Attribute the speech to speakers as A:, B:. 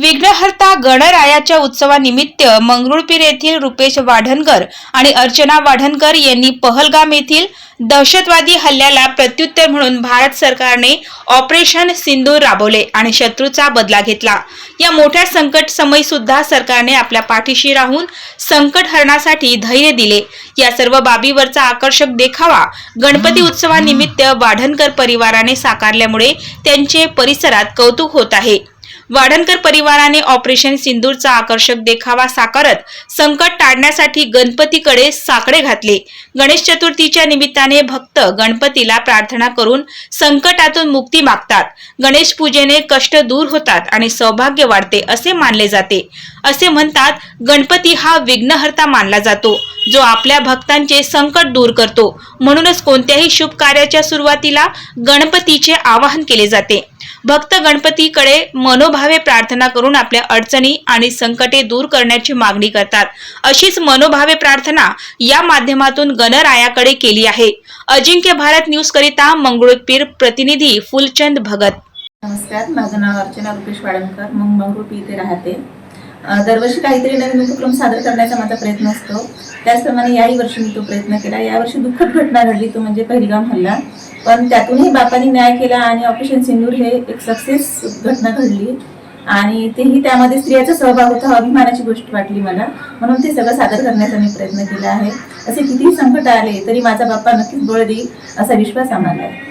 A: विघ्नहर्ता गणरायाच्या उत्सवानिमित्त मंगरुळपीर येथील रुपेश वाढणकर आणि अर्चना वाढणकर यांनी पहलगाम येथील दहशतवादी हल्ल्याला प्रत्युत्तर म्हणून भारत सरकारने ऑपरेशन सिंदूर राबवले आणि शत्रूचा बदला घेतला. या मोठ्या संकट समय सुद्धा सरकारने आपल्या पाठीशी राहून संकट हरण्यासाठी धैर्य दिले. या सर्व बाबीवरचा आकर्षक देखावा गणपती उत्सवानिमित्त वाढणकर परिवाराने साकारल्यामुळे त्यांचे परिसरात कौतुक होत आहे. वाढणकर परिवाराने ऑपरेशन सिंदूरचा आकर्षक देखावा साकारत संकट टाळण्यासाठी गणपतीकडे साकडे घातले. गणेश चतुर्थीच्या निमित्ताने भक्त गणपतीला प्रार्थना करून संकटातून मुक्ती मागतात. गणेश पूजेने कष्ट दूर होतात आणि सौभाग्य वाढते असे मानले जाते. असे म्हणतात गणपती हा विघ्नहर्ता मानला जातो जो आपल्या भक्तांचे संकट दूर करतो. म्हणूनच कोणत्याही शुभ कार्याच्या सुरुवातीला गणपतीचे आवाहन केले जाते. भक्त गणपतीकडे मनोभावे प्रार्थना करून आपल्या अडचणी आणि संकटे दूर करण्याची मागणी करतात. अशीच मनोभावे प्रार्थना या माध्यमातून गणरायाकडे केली आहे. अजिंक्य भारत न्यूज करिता मंगळूरपीर प्रतिनिधी फुलचंद भगत.
B: नमस्कार माझं नाव अर्चना रुपेश वाडमकर मग इथे राहते. दरवर्षी काहीतरी नवीन उपक्रम सादर करण्याचा माझा प्रयत्न असतो. त्याचप्रमाणे याही वर्षी मी तो प्रयत्न केला. यावर्षी दुःखद घटना घडली तो म्हणजे पहिलगाम हल्ला. पण त्यातूनही बापांनी न्याय केला आणि ऑपरेशन सिंदूर हे एक सक्सेस घटना घडली. आणि तेही त्यामध्ये स्त्रियाचा सहभाग होता अभिमानाची गोष्ट वाटली मला. म्हणून ते सगळं सादर करण्याचा मी प्रयत्न केला आहे. असे कितीही संकट आले तरी माझा बाप्पा नक्कीच बळ देईल असा विश्वास आम्हाला आहे.